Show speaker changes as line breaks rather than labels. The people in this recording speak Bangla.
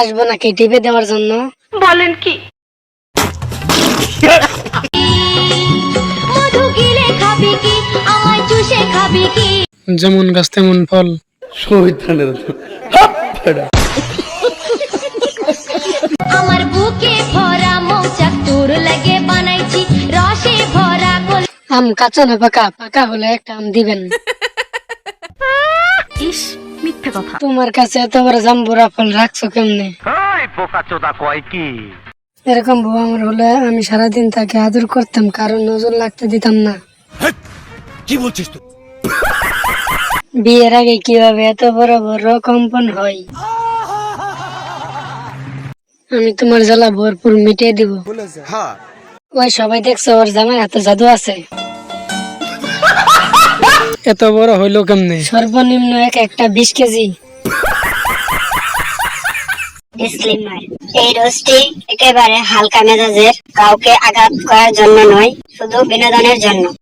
আসব নাকি? টিপে দেওয়ার জন্য।
মধু গিলে খাবি কি? আমায় চুষে খাবি কি?
যেমন গাছ তেমন ফল।
আমার বুকে ভরা মৌচাক তোর লাগে বানাইছি। রসে ভরা কল
আম কাঁচা না পাকা পাকা হলে একটা আম দিবেন।
ইস মিথ্যে কথা।
তোমার কাছে এত বড় জাম্বুরা ফল রাখছো কেমনে? এরকম বউ আমার হলে আমি সারাদিন তাকে আদর করতাম কারণ নজর লাগতে দিতাম না।
কি বলছিস তুই?
বিয়ের আগে কীভাবে এত বড় বড় কম্পন হয়? আমি তোমার জ্বালা ভরপুর মিটিয়ে দিব। ওই সবাই দেখছ ওর জামাই হাতে জাদু আছে।
এত বড় হইল কেমনে?
সর্বনিম্ন এক একটা বিশ কেজি। এই রোজটি একেবারে হালকা মেজাজের কাউকে আঘাত করার জন্য নয়, শুধু বিনোদনের জন্য।